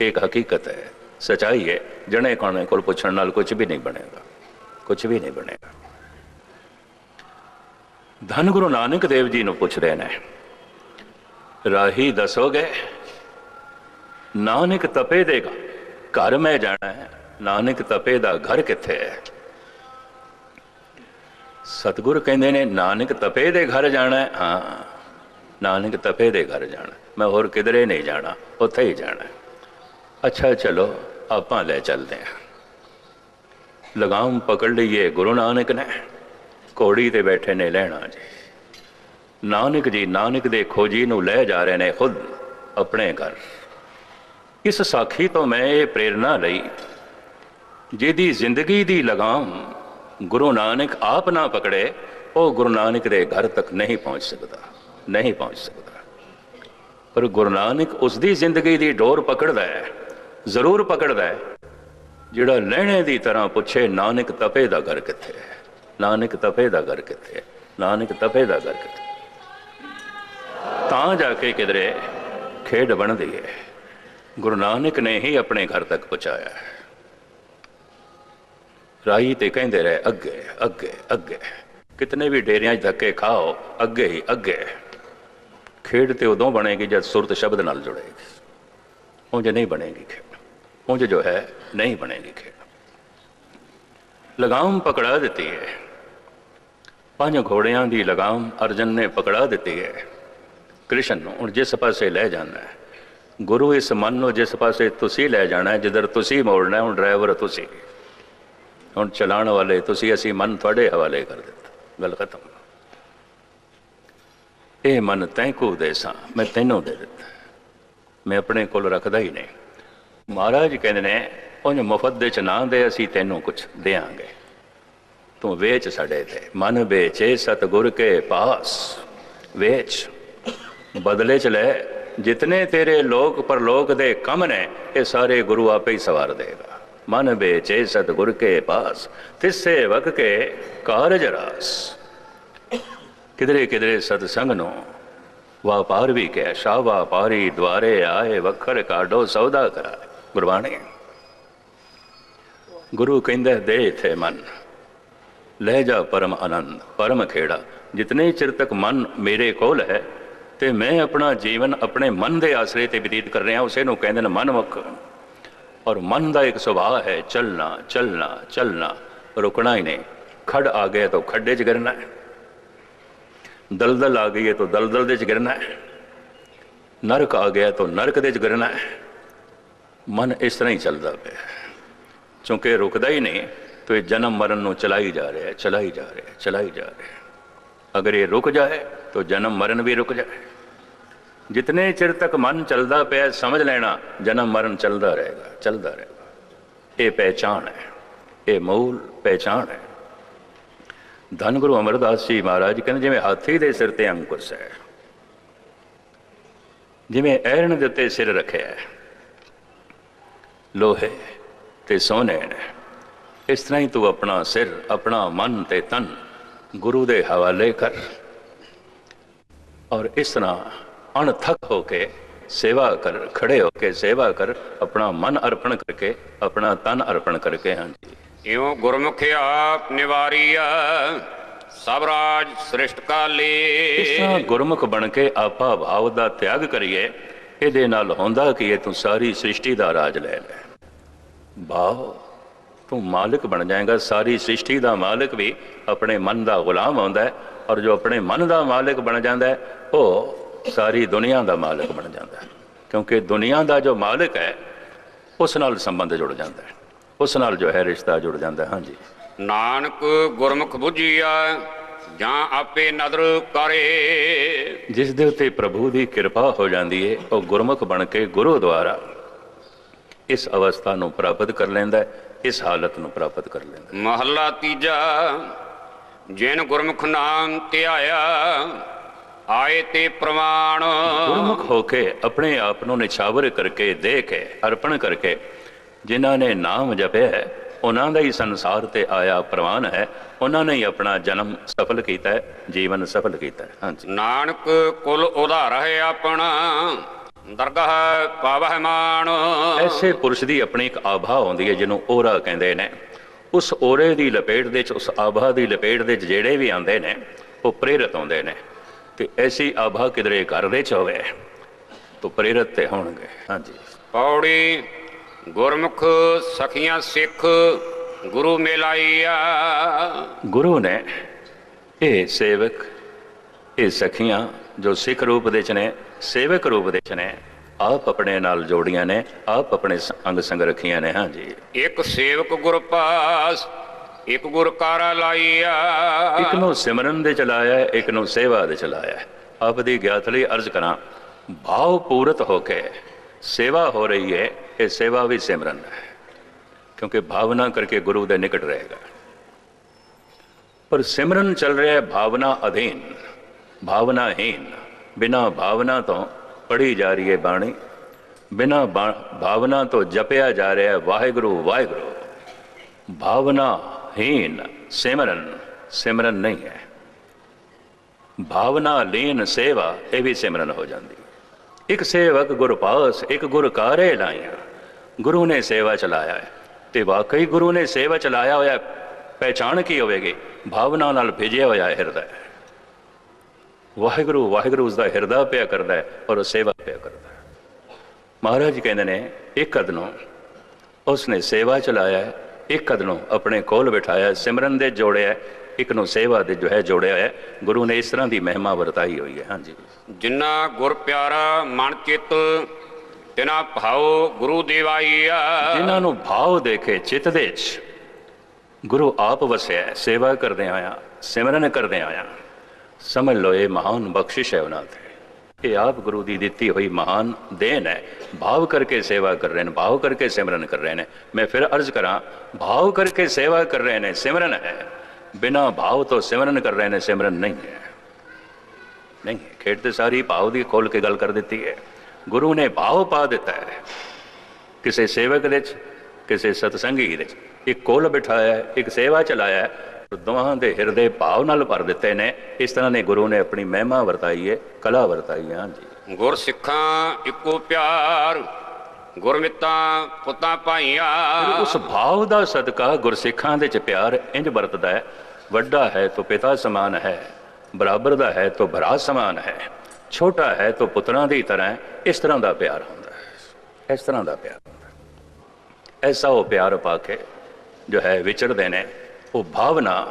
ਇਹ ਇੱਕ ਹਕੀਕਤ ਹੈ, ਸਚਾਈ ਹੈ ਜਣੇ ਕੋਣੇ ਕੋਲ ਪੁੱਛਣ ਨਾਲ ਕੁਝ ਵੀ ਨਹੀਂ ਬਣੇਗਾ। ਕੁਝ ਵੀ ਨਹੀਂ ਬਣੇਗਾ। ਧੰਨ ਗੁਰੂ ਨਾਨਕ ਦੇਵ ਜੀ ਨੂੰ ਪੁੱਛਦੇ ਨੇ, ਰਾਹੀ ਦੱਸੋਗੇ? ਨਾਨਕ ਤਪੇ ਦੇਗਾ। ਘਰ ਮੈਂ ਜਾਣਾ ਹੈ। ਨਾਨਕ ਤਪੇ ਦਾ ਘਰ ਕਿੱਥੇ ਹੈ? ਸਤਿਗੁਰ ਕਹਿੰਦੇ ਨੇ, ਨਾਨਕ ਤਪੇ ਦੇ ਘਰ ਜਾਣਾ ਹੈ। ਹਾਂ, ਨਾਨਕ ਤਪੇ ਦੇ ਘਰ ਜਾਣਾ ਮੈਂ ਹੋਰ ਕਿਧਰੇ ਨਹੀਂ ਜਾਣਾ, ਉੱਥੇ ਹੀ ਜਾਣਾ ਅੱਛਾ, ਚਲੋ, ਆਪਾਂ ਲੈ ਚੱਲਦੇ ਹਾਂ। ਲਗਾਮ ਪਕੜ ਲਈਏ, ਗੁਰੂ ਨਾਨਕ ਨੇ। ਘੋੜੀ ਤੇ ਬੈਠੇ ਨੇ ਲੈਣਾ ਜੀ। ਨਾਨਕ ਜੀ, ਨਾਨਕ ਦੇ ਖੋਜੀ ਨੂੰ ਲੈ ਜਾ ਰਹੇ ਨੇ ਖੁਦ, ਆਪਣੇ ਘਰ। ਇਸ ਸਾਖੀ ਤੋਂ ਮੈਂ ਇਹ ਪ੍ਰੇਰਣਾ ਲਈ, ਜਿਹਦੀ ਜ਼ਿੰਦਗੀ ਦੀ ਲਗਾਮ ਗੁਰੂ ਨਾਨਕ ਆਪ ਨਾ ਪਕੜੇ, ਉਹ ਗੁਰੂ ਨਾਨਕ ਦੇ ਘਰ ਤੱਕ ਨਹੀਂ ਪਹੁੰਚ ਸਕਦਾ, ਨਹੀਂ ਪਹੁੰਚ ਸਕਦਾ। ਪਰ ਗੁਰੂ ਨਾਨਕ ਉਸ ਦੀ ਜ਼ਿੰਦਗੀ ਦੀ ਡੋਰ ਪਕੜਦਾ ਹੈ, ਜ਼ਰੂਰ ਪਕੜਦਾ ਹੈ, ਜਿਹੜਾ ਲੈਣੇ ਦੀ ਤਰ੍ਹਾਂ ਪੁੱਛੇ, ਨਾਨਕ ਤਪੇ ਦਾ ਘਰ ਕਿੱਥੇ ਹੈ? ਨਾਨਕ ਤਪੇ ਦਾ ਘਰ ਕਿੱਥੇ ਹੈ? ਨਾਨਕ ਤਪੇ ਦਾ ਘਰ ਕਿੱਥੇ ਤਾਂ ਜਾ ਕੇ ਕਿਧਰੇ ਖੇਡ ਬਣਦੀ ਹੈ। ਗੁਰੂ ਨਾਨਕ ਨੇ ਹੀ ਆਪਣੇ ਘਰ ਤੱਕ ਪਹੁੰਚਾਇਆ ਹੈ। ਰਾਈ ਤੇ ਕਹਿੰਦੇ ਰਹੇ, ਅੱਗੇ ਅੱਗੇ ਅੱਗੇ। ਕਿਤਨੇ ਵੀ ਡੇਰਿਆਂ 'ਚ ਧੱਕੇ ਖਾਓ, ਅੱਗੇ ਹੀ, ਅੱਗੇ। ਖੇਡ ਤੇ ਉਦੋਂ ਬਣੇਗੀ ਜਦ ਸੁਰਤ ਸ਼ਬਦ ਨਾਲ ਜੁੜੇਗੀ। ਉਂਝ ਨਹੀਂ ਬਣੇਗੀ ਖੇਡ। ਉਂਝ ਜੋ ਹੈ, ਨਹੀਂ ਬਣੇਗੀ ਖੇਡ। ਲਗਾਮ ਪਕੜਾ ਦਿੱਤੀ ਹੈ ਪੰਜ ਘੋੜਿਆਂ ਦੀ ਲਗਾਮ ਅਰਜਨ ਨੇ ਪਕੜਾ ਦਿੱਤੀ ਹੈ ਕ੍ਰਿਸ਼ਨ ਨੂੰ ਹੁਣ ਜਿਸ ਪਾਸੇ ਲੈ ਜਾਣਾ ਹੈ ਗੁਰੂ ਇਸ ਮਨ ਨੂੰ ਜਿਸ ਪਾਸੇ ਤੁਸੀਂ ਲੈ ਜਾਣਾ ਹੈ ਜਿੱਧਰ ਤੁਸੀਂ ਮੋੜਨਾ ਹੈ, ਹੁਣ ਡਰਾਈਵਰ ਤੁਸੀਂ। ਹੁਣ ਚਲਾਉਣ ਵਾਲੇ ਤੁਸੀਂ ਅਸੀਂ ਮਨ ਤੁਹਾਡੇ ਹਵਾਲੇ ਕਰ ਦਿੱਤਾ। ਗੱਲ ਖਤਮ। ਇਹ ਮਨ ਤੈਨੂੰ ਦੇ ਸਾਂ ਮੈਂ ਤੈਨੂੰ ਦੇ ਦਿੱਤਾ। ਮੈਂ ਆਪਣੇ ਕੋਲ ਰੱਖਦਾ ਹੀ ਨਹੀਂ। ਮਹਾਰਾਜ ਕਹਿੰਦੇ ਨੇ ਉਹਨੇ ਮੁਫਤ ਦੇ ਚ ਨਾ ਦੇ ਅਸੀਂ ਤੈਨੂੰ ਕੁਝ ਦੇਾਂਗੇ ਤੂੰ ਵੇਚ ਸਾਡੇ ਤੇ। ਮਨ ਵੇਚੇ ਸਤਗੁਰ ਕੇ ਪਾਸ। ਵੇਚ। ਬਦਲੇ ਚ ਲੈ। ਜਿਤਨੇ ਤੇਰੇ ਲੋਕ ਪਰਲੋਕ ਦੇ ਕੰਮ ਨੇ, ਇਹ ਸਾਰੇ ਗੁਰੂ ਆਪੇ ਹੀ ਸਵਾਰ ਦੇਗਾ। ਮਨ ਵੇਚੇ ਸਤਗੁਰ ਕੇ ਪਾਸ, ਤਿਸੇ ਵਕ ਕੇ ਕਾਰਜ ਰਾਸ। ਕਿਧਰੇ ਕਿਧਰੇ ਸਤਸੰਗ ਨੂੰ ਵਾਪਾਰ ਵੀ ਕਹਿ ਸ਼ਾ ਵਾਪਾਰੀ ਦਵਾਰੇ ਆਏ, ਵਖਰ ਕਾਢੋ ਸੌਦਾ ਕਰਾਏ। ਗੁਰਬਾਣੀ। ਗੁਰੂ ਕਹਿੰਦਾ, ਦੇ ਇਥੇ ਮਨ, ਲੈ ਜਾ ਪਰਮ ਆਨੰਦ, ਪਰਮ ਖੇੜਾ। ਜਿਤਨੇ ਚਿਰ ਤੱਕ ਮਨ ਮੇਰੇ ਕੋਲ ਹੈ ਤੇ ਮੈਂ ਆਪਣਾ ਜੀਵਨ ਆਪਣੇ ਮਨ ਦੇ ਆਸਰੇ ਤੇ ਬਤੀਤ ਕਰ ਰਿਹਾ ਉਸੇ ਨੂੰ ਕਹਿੰਦੇ ਨੇ ਮਨਮੁਖ। ਔਰ ਮਨ ਦਾ ਇੱਕ ਸੁਭਾਅ ਹੈ, ਚੱਲਣਾ ਚੱਲਣਾ ਚੱਲਣਾ। ਰੁਕਣਾ ਹੀ ਨਹੀਂ। ਖੜ ਆ ਗਿਆ ਤਾਂ ਖੱਡੇ 'ਚ ਗਿਰਨਾ ਹੈ। ਦਲਦਲ ਆ ਗਈ ਹੈ ਤਾਂ ਦਲਦਲ ਦੇ 'ਚ ਗਿਰਨਾ ਹੈ। ਨਰਕ ਆ ਗਿਆ ਤਾਂ ਨਰਕ ਦੇ 'ਚ ਗਿਰਨਾ ਹੈ। ਮਨ ਇਸ ਤਰ੍ਹਾਂ ਹੀ ਚੱਲਦਾ ਪਿਆ ਕਿਉਂਕਿ ਰੁਕਦਾ ਹੀ ਨਹੀਂ ਤੇ ਜਨਮ ਮਰਨ ਨੂੰ ਚਲਾਈ ਜਾ ਰਿਹਾ ਹੈ, ਚਲਾਈ ਜਾ ਰਿਹਾ ਹੈ, ਚਲਾਈ ਜਾ ਰਿਹਾ ਹੈ। ਅਗਰ ਇਹ ਰੁਕ ਜਾਏ, ਤਾਂ ਜਨਮ ਮਰਨ ਵੀ ਰੁਕ ਜਾਏ। ਜਿਤਨੇ ਚਿਰ ਤੱਕ ਮਨ ਚੱਲਦਾ ਪਿਆ ਸਮਝ ਲੈਣਾ, ਜਨਮ ਮਰਨ ਚੱਲਦਾ ਰਹੇਗਾ ਚੱਲਦਾ ਰਹੇਗਾ। ਇਹ ਪਹਿਚਾਨ ਹੈ, ਇਹ ਮੂਲ ਪਹਿਚਾਨ ਹੈ। ਧੰਨ ਗੁਰੂ ਅਮਰਦਾਸ ਜੀ ਮਹਾਰਾਜ ਕਹਿੰਦੇ, ਜਿਵੇਂ ਹਾਥੀ ਦੇ ਸਿਰ ਤੇ ਅੰਕੁਸ਼ ਹੈ ਜਿਵੇਂ ਐਰਣ ਦੇ ਉੱਤੇ ਸਿਰ ਰੱਖਿਆ ਹੈ, ਲੋਹੇ ਤੇ ਸੋਨੇ ਨੇ, ਇਸ ਤਰ੍ਹਾਂ ਹੀ ਤੂੰ ਆਪਣਾ ਸਿਰ, ਆਪਣਾ ਮਨ ਤੇ ਤਨ ਗੁਰੂ ਦੇ ਹਵਾਲੇ ਕਰ। ਔਰ ਇਸ ਤਰ੍ਹਾਂ ਅਣਥਕ ਹੋ ਕੇ ਸੇਵਾ ਕਰ ਖੜੇ ਹੋ ਕੇ ਸੇਵਾ ਕਰ ਆਪਣਾ ਮਨ ਅਰਪਣ ਕਰਕੇ ਆਪਣਾ ਤਨ ਅਰਪਣ ਕਰਕੇ ਹਾਂਜੀ ਇਉ ਗੁਰਮੁਖ ਆਪ ਨਿਵਾਰੀਆ ਸਭ ਰਾਜ ਸ੍ਰਿਸ਼ਟ ਇਸ ਕਾਲੇ ਤਰ੍ਹਾਂ ਗੁਰਮੁਖ ਬਣ ਕੇ ਆਪਾ ਭਾਵ ਦਾ ਤਿਆਗ ਕਰੀਏ ਇਹਦੇ ਨਾਲ ਹੁੰਦਾ ਕਿ ਇਹ ਤੂੰ ਸਾਰੀ ਸ੍ਰਿਸ਼ਟੀ ਦਾ ਰਾਜ ਲੈ ਲੈ। ਭਾਵ ਤੂੰ ਮਾਲਕ ਬਣ ਜਾਏਗਾ। ਸਾਰੀ ਸ੍ਰਿਸ਼ਟੀ ਦਾ ਮਾਲਕ ਵੀ ਆਪਣੇ ਮਨ ਦਾ ਗੁਲਾਮ ਹੁੰਦਾ ਹੈ ਔਰ ਜੋ ਆਪਣੇ ਮਨ ਦਾ ਮਾਲਕ ਬਣ ਜਾਂਦਾ ਹੈ ਉਹ ਸਾਰੀ ਦੁਨੀਆ ਦਾ ਮਾਲਕ ਬਣ ਜਾਂਦਾ ਹੈ। ਕਿਉਂਕਿ ਦੁਨੀਆ ਦਾ ਜੋ ਮਾਲਕ ਹੈ ਉਸ ਨਾਲ ਸੰਬੰਧ ਜੁੜ ਜਾਂਦਾ ਹੈ। ਉਸ ਨਾਲ ਜੋ ਹੈ ਰਿਸ਼ਤਾ ਜੁੜ ਜਾਂਦਾ ਹੈ। ਹਾਂਜੀ। ਨਾਨਕ ਗੁਰਮੁਖ ਬੁਝੀਆ ਜਾਂ ਆਪੇ ਨਦਰ ਕਰੇ ਜਿਸ ਦੇ ਉੱਤੇ ਪ੍ਰਭੂ ਦੀ ਕਿਰਪਾ ਹੋ ਜਾਂਦੀ ਹੈ ਉਹ ਗੁਰਮੁਖ ਬਣ ਕੇ ਗੁਰੂ ਦੁਆਰਾ ਇਸ ਅਵਸਥਾ ਨੂੰ ਪ੍ਰਾਪਤ ਕਰ ਲੈਂਦਾ ਹੈ। ਇਸ ਹਾਲਤ ਨੂੰ ਪ੍ਰਾਪਤ ਕਰ ਲੈਂਦਾ। ਮਹੱਲਾ ਤੀਜਾ ਜਿਨ ਗੁਰਮੁਖ ਨਾਮ ਧਿਆਇਆ ਆਏ ਤੇ ਪ੍ਰਮਾਣ ਗੁਰਮੁਖ ਹੋ ਕੇ ਆਪਣੇ ਆਪ ਨੂੰ ਨਿਛਾਵਰ ਕਰਕੇ ਦੇ ਕੇ ਅਰਪਣ ਕਰਕੇ ਜਿਨ੍ਹਾਂ ਨੇ ਨਾਮ ਜਪਿਆ ਹੈ ਉਹਨਾਂ ਦਾ ਹੀ ਸੰਸਾਰ ਤੇ ਆਇਆ ਪ੍ਰਵਾਨ ਹੈ ਉਹਨਾਂ ਨੇ ਹੀ ਆਪਣਾ ਜਨਮ ਸਫਲ ਕੀਤਾ ਹੈ ਜੀਵਨ ਸਫਲ ਕੀਤਾ ਹੈ। ਹਾਂਜੀ। ਨਾਨਕ ਕੁਲ ਉਧਾਰ ਹੈ ਆਪਣਾ। ਦਰਗਾਹ ਪਾਵਹਿ ਮਾਣ ਐਸੇ ਪੁਰਸ਼ ਦੀ ਆਪਣੀ ਇੱਕ ਆਭਾ ਆਉਂਦੀ ਹੈ ਜਿਹਨੂੰ ਔਰਾ ਕਹਿੰਦੇ ਨੇ। ਉਸ ਔਰੇ ਦੀ ਲਪੇਟ ਦੇ ਚ ਉਸ ਆਭਾ ਦੀ ਲਪੇਟ ਦੇ ਚ ਜਿਹੜੇ ਵੀ ਆਉਂਦੇ ਨੇ ਉਹ ਪ੍ਰੇਰਿਤ ਹੁੰਦੇ ਨੇ। ਤੇ ਐਸੀ ਆਭਾ ਕਿਧਰੇ ਘਰ ਦੇ ਚ ਹੋਵੇ ਤਾਂ ਪ੍ਰੇਰਿਤ ਤੇ ਹੋਣਗੇ। ਹਾਂਜੀ। ਪੌੜੀ ਗੁਰਮੁਖ ਸਖੀਆਂ ਸਿੱਖ ਗੁਰੂ ਮਿਲਾਈਆ। ਗੁਰੂ ਨੇ ਇਹ ਸੇਵਕ ਇਹ ਸਖੀਆਂ ਜੋ ਸਿੱਖ ਰੂਪ ਦੇ ਚ ਨੇ ਸੇਵਕ ਰੂਪ ਦੇ ਨੇ। ਆਪ ਆਪਣੇ ਨਾਲ ਜੋੜੀਆਂ ਨੇ ਆਪ ਆਪਣੇ ਅੰਗ ਸੰਗ ਰੱਖੀਆਂ ਨੇ ਹਾਂਜੀ। ਇੱਕ ਸੇਵਕ ਗੁਰ ਪਾਸ ਇੱਕ ਗੁਰ ਕਾਰਾ ਲਾਈਆ ਇੱਕ ਨੂੰ ਸਿਮਰਨ ਦੇ ਚਲਾਇਆ ਇੱਕ ਨੂੰ ਸੇਵਾ ਦੇ ਚਲਾਇਆ। ਆਪ ਦੀ ਗਿਆਤ ਲਈ ਅਰਜ਼ ਕਰਾਂ ਭਾਵ ਪੂਰਤ ਹੋ ਕੇ ਸੇਵਾ ਹੋ ਰਹੀ ਹੈ ਇਹ ਸੇਵਾ ਵੀ ਸਿਮਰਨ ਹੈ। ਕਿਉਂਕਿ ਭਾਵਨਾ ਕਰਕੇ ਗੁਰੂ ਦੇ ਨਿਕਟ ਰਹੇਗਾ। ਪਰ ਸਿਮਰਨ ਚੱਲ ਰਿਹਾ ਹੈ ਭਾਵਨਾ ਅਧੀਨ ਭਾਵਨਾਹੀਨ ਬਿਨਾ ਭਾਵਨਾ ਤੋਂ ਪੜ੍ਹੀ ਜਾ ਰਹੀ ਹੈ ਬਾਣੀ, ਬਿਨਾ ਭਾਵਨਾ ਤੋਂ ਜਪਿਆ ਜਾ ਰਿਹਾ ਹੈ ਵਾਹਿਗੁਰੂ ਵਾਹਿਗੁਰੂ। ਭਾਵਨਾਹੀਨ ਸਿਮਰਨ ਸਿਮਰਨ ਨਹੀਂ ਹੈ। ਭਾਵਨਾ ਲੀਨ ਸੇਵਾ, ਇਹ ਵੀ ਸਿਮਰਨ ਹੋ ਜਾਂਦੀ। ਇੱਕ ਸੇਵਕ ਗੁਰ ਪਾਸ ਇੱਕ ਗੁਰ ਕਾਰੇ ਲਾਇਆ। ਗੁਰੂ ਨੇ ਸੇਵਾ ਚਲਾਇਆ ਹੈ। ਤੇ ਵਾਕਈ ਗੁਰੂ ਨੇ ਸੇਵਾ ਚਲਾਇਆ ਹੋਇਆ, ਪਹਿਚਾਣ ਕੀ ਹੋਵੇਗੀ? ਭਾਵਨਾ ਨਾਲ ਭਿਜਿਆ ਹੋਇਆ ਹੈ ਹਿਰਦਾ। ਵਾਹਿਗੁਰੂ ਵਾਹਿਗੁਰੂ ਉਸ ਦਾ ਹਿਰਦਾ ਪਿਆ ਕਰਦਾ ਹੈ ਔਰ ਉਹ ਸੇਵਾ ਪਿਆ ਕਰਦਾ ਹੈ। ਮਹਾਰਾਜ ਕਹਿੰਦੇ ਨੇ ਇੱਕ ਕਦ ਨੂੰ ਉਸਨੇ ਸੇਵਾ ਚਲਾਇਆ ਇੱਕ ਕਦ ਨੂੰ ਆਪਣੇ ਕੋਲ ਬਿਠਾਇਆ ਸਿਮਰਨ ਦੇ ਜੋੜਿਆ ਇੱਕ ਨੂੰ ਸੇਵਾ ਦੇ ਜੋ ਹੈ ਜੋੜਿਆ ਹੈ। ਗੁਰੂ ਨੇ ਇਸ ਤਰ੍ਹਾਂ ਦੀ ਮਹਿਮਾ ਵਰਤਾਈ ਹੋਈ ਹੈ। ਹਾਂਜੀ। ਜਿਨ੍ਹਾਂ ਗੁਰ ਪਿਆਰਾ ਮਨ ਚਿਤ ਤਿਨਾ ਭਾਉ ਗੁਰੂ ਦੇਵਾਈਆ। ਜਿਨ੍ਹਾਂ ਨੂੰ ਭਾਵ ਦੇਖੇ ਚਿੱਤ ਦੇ ਵਿੱਚ ਗੁਰੂ ਆਪ ਵਸਿਆ ਸੇਵਾ ਕਰਦੇ ਆਇਆ ਸਿਮਰਨ ਕਰਦੇ ਆਇਆ। ਸਮਝ ਲਓ ਇਹ ਮਹਾਨ ਬਖਸ਼ਿਸ਼ ਹੈ ਉਹਨਾਂ ਤੇ ਇਹ ਆਪ ਗੁਰੂ ਦੀ ਦਿੱਤੀ ਹੋਈ ਮਹਾਨ ਦੇਣ ਹੈ ਭਾਵ ਕਰਕੇ ਸੇਵਾ ਕਰ ਰਹੇ ਨੇ ਭਾਵ ਕਰਕੇ ਸਿਮਰਨ ਕਰ ਰਹੇ ਨੇ ਮੈਂ ਫਿਰ ਅਰਜ਼ ਕਰਾਂ ਭਾਵ ਕਰਕੇ ਸੇਵਾ ਕਰ ਰਹੇ ਨੇ ਸਿਮਰਨ ਹੈ ਬਿਨਾ ਭਾਵ ਤੋਂ ਸਿਮਰਨ ਕਰ ਰਹੇ ਨੇ ਸਿਮਰਨ ਨਹੀਂ ਹੈ ਨਹੀਂ ਹੈ। ਖੇਡ ਤੇ ਸਾਰੀ ਭਾਵ ਦੀ ਖੋਲ ਕੇ ਗੱਲ ਕਰ ਦਿੱਤੀ ਹੈ ਗੁਰੂ ਨੇ ਭਾਵ ਪਾ ਦਿੱਤਾ ਹੈ ਕਿਸੇ ਸੇਵਕ ਦੇ ਵਿੱਚ ਕਿਸੇ ਸਤਸੰਗੀ ਦੇ ਵਿੱਚ ਇੱਕ ਕੋਲ ਦੋਹਾਂ ਦੇ ਹਿਰਦੇ ਭਾਵ ਨਾਲ ਭਰ ਦਿੱਤੇ ਨੇ ਇਸ ਤਰ੍ਹਾਂ ਨੇ ਗੁਰੂ ਨੇ ਆਪਣੀ ਮਹਿਮਾ ਵਰਤਾਈ ਹੈ ਕਲਾ ਵਰਤਾਈ ਹੈ ਹਾਂਜੀ ਗੁਰ ਸਿੱਖਾਂ ਇੱਕੋ ਪਿਆਰ ਗੁਰਮਿੱਤਾਂ ਪੁੱਤਾਂ ਭਾਈਆਂ ਉਸ ਭਾਵ ਦਾ ਸਦਕਾ ਗੁਰਸਿੱਖਾਂ ਦੇ ਚ ਪਿਆਰ ਇੰਜ ਵਰਤਦਾ ਹੈ ਵੱਡਾ ਹੈ ਤਾਂ ਪਿਤਾ ਸਮਾਨ ਹੈ ਬਰਾਬਰ ਦਾ ਹੈ ਤਾਂ ਭਰਾ ਸਮਾਨ ਹੈ ਛੋਟਾ ਹੈ ਤਾਂ ਪੁੱਤਰਾਂ ਦੀ ਤਰ੍ਹਾਂ। ਇਸ ਤਰ੍ਹਾਂ ਦਾ ਪਿਆਰ ਹੁੰਦਾ ਹੈ ਇਸ ਤਰ੍ਹਾਂ ਦਾ ਪਿਆਰ। ਐਸਾ ਉਹ ਪਿਆਰ ਪਾ ਕੇ ਜੋ ਹੈ ਵਿਚਰਦੇ ਨੇ ਉਹ ਭਾਵਨਾ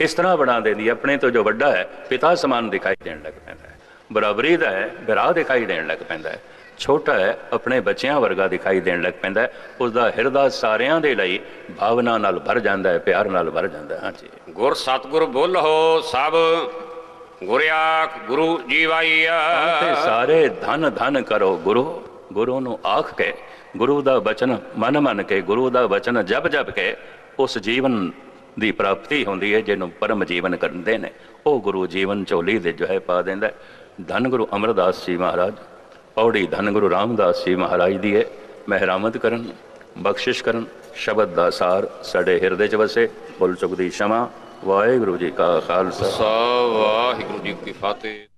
ਇਸ ਤਰ੍ਹਾਂ ਬਣਾ ਦਿੰਦੀ ਆਪਣੇ ਤੋਂ ਜੋ ਵੱਡਾ ਹੈ ਪਿਤਾ ਸਮਾਨ ਦਿਖਾਈ ਦੇਣ ਲੱਗ ਪੈਂਦਾ ਹੈ। ਬਰਾਬਰੀ ਦਾ ਹੈ ਭਰਾ ਦਿਖਾਈ ਦੇਣ ਲੱਗ ਪੈਂਦਾ ਹੈ। ਛੋਟਾ ਹੈ ਆਪਣੇ ਬੱਚਿਆਂ ਵਰਗਾ ਦਿਖਾਈ ਦੇਣ ਲੱਗ ਪੈਂਦਾ ਉਸ ਦਾ ਹਿਰਦਾ ਸਾਰਿਆਂ ਦੇ ਲਈ ਭਾਵਨਾ ਨਾਲ ਭਰ ਜਾਂਦਾ ਹੈ ਪਿਆਰ ਨਾਲ ਭਰ ਜਾਂਦਾ ਹੈ। ਹਾਂਜੀ। ਗੁਰ ਸਤਿਗੁਰ ਬੋਲੋ ਸਭ ਗੁਰ ਆਖ ਗੁਰੂ ਜੀਵਾਈਆ ਤੇ ਸਾਰੇ ਧਨ ਧਨ ਕਰੋ ਗੁਰੂ ਗੁਰੂ ਨੂੰ ਆਖ ਕੇ ਗੁਰੂ ਦਾ ਬਚਨ ਮਨ ਮੰਨ ਕੇ ਗੁਰੂ ਦਾ ਬਚਨ ਜਪ ਜਪ ਕੇ ਉਸ ਜੀਵਨ ਦੀ ਪ੍ਰਾਪਤੀ ਹੁੰਦੀ ਹੈ, ਜਿਹਨੂੰ ਪਰਮ ਜੀਵਨ ਕਰਦੇ ਨੇ। ਉਹ ਗੁਰੂ ਜੀਵਨ ਚੋਲੀ ਦੇ ਜੋ ਹੈ ਪਾ ਦਿੰਦਾ ਧੰਨ ਗੁਰੂ ਅਮਰਦਾਸ ਜੀ ਮਹਾਰਾਜ, ਪੌੜੀ ਧੰਨ ਗੁਰੂ ਰਾਮਦਾਸ ਜੀ ਮਹਾਰਾਜ ਦੀ ਹੈ। ਮਹਿਰਾਮਤ ਕਰਨ, ਬਖਸ਼ਿਸ਼ ਕਰਨ, ਸ਼ਬਦ ਦਾ ਸਾਰ ਸਾਡੇ ਹਿਰਦੇ 'ਚ ਵਸੇ। ਭੁੱਲ ਚੁੱਕ ਦੀ ਸ਼ਮਾ, ਵਾਹਿਗੁਰੂ ਜੀ ਕਾ ਖਾਲਸਾ। ਵਾਹਿਗੁਰੂ ਜੀ ਕੀ ਫਤਿਹ।